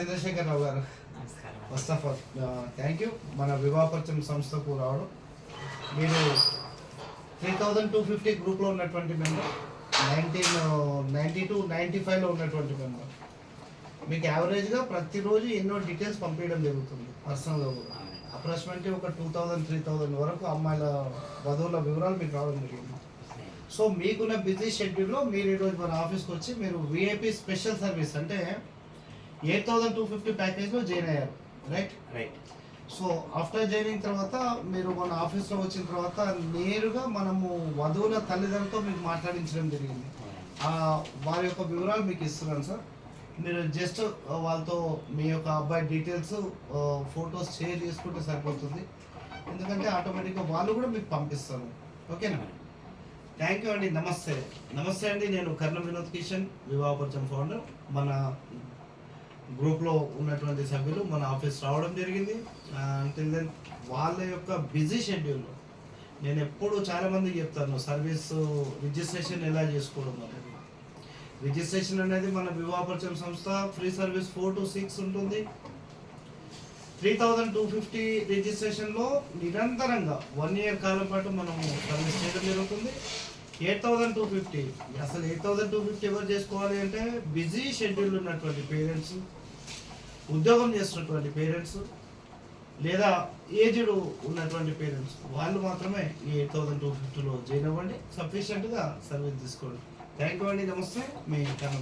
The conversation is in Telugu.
Chandrasekhar Rao garu first of all thank you మన వివాహపరిచయం సంస్థకు రావడం. మీరు త్రీ థౌజండ్ టూ ఫిఫ్టీ గ్రూప్లో ఉన్నటువంటి member nineteen ninety two ninety ఫైవ్లో ఉన్నటువంటి మెంబర్. మీకు యావరేజ్గా ప్రతిరోజు ఎన్నో డీటెయిల్స్ పంపించడం జరుగుతుంది పర్సనల్గా కూడా. అప్రాక్సిమేట్లీ ఒక టూ థౌజండ్ త్రీ థౌజండ్ వరకు అమ్మాయిల వధువుల వివరాలు మీకు రావడం జరిగింది. సో మీకున్న బిజీ షెడ్యూల్లో మీరు ఈరోజు మన ఆఫీస్కి వచ్చి మీరు విఐపి స్పెషల్ సర్వీస్ అంటే ఎయిట్ థౌసండ్ టూ ఫిఫ్టీ ప్యాకేజ్లో జాయిన్ అయ్యారు right right so after joining తర్వాత మీరు మన ఆఫీస్లో వచ్చిన తర్వాత నేరుగా మనము వధువుల తల్లిదండ్రులతో మీకు మాట్లాడించడం జరిగింది. ఆ వారి యొక్క వివరాలు మీకు ఇస్తున్నాను సార్. మీరు జస్ట్ వాళ్ళతో మీ యొక్క అబ్బాయి డీటెయిల్స్ ఫొటోస్ షేర్ చేసుకుంటే సరిపోతుంది. ఎందుకంటే ఆటోమేటిక్గా వాళ్ళు కూడా మీకు పంపిస్తారు. ఓకేనా థ్యాంక్ యూ అండి. నమస్తే. నమస్తే అండి. నేను కర్ణ వినోద్ కిషన్ వివాహపరిచయం ఫౌండర్ మన గ్రూప్లో ఉన్నటువంటి సభ్యులు మన ఆఫీస్ రావడం జరిగింది. అంటే దెన్ వాళ్ళ యొక్క బిజీ షెడ్యూల్. నేను ఎప్పుడు చాలామందికి చెప్తాను సర్వీస్ రిజిస్ట్రేషన్ ఎలా చేసుకోవడం అనేది. రిజిస్ట్రేషన్ అనేది మన వివాహపరిచయం సంస్థ free service four to six ఉంటుంది. త్రీ థౌజండ్ టూ ఫిఫ్టీ రిజిస్ట్రేషన్లో నిరంతరంగా వన్ ఇయర్ కాలం పాటు మనము సర్వీస్ చేయడం జరుగుతుంది. ఎయిట్ థౌజండ్ టూ ఫిఫ్టీ అసలు ఎయిట్ థౌజండ్ టూ ఫిఫ్టీ ఎవరు చేసుకోవాలి అంటే బిజీ షెడ్యూల్ ఉన్నటువంటి పేరెంట్స్. ఉద్యోగం చేస్తున్నటువంటి పేరెంట్స్ లేదా ఏజ్డ్ ఉన్నటువంటి పేరెంట్స్ వాళ్ళు మాత్రమే ఈ ఎయిట్ థౌసండ్ టూ ఫిఫ్టీలో జాయిన్ అవ్వండి. సఫిషియెంట్గా సర్వీస్ తీసుకోండి. థ్యాంక్ యూ అండి. నమస్తే. మీ కర్ణ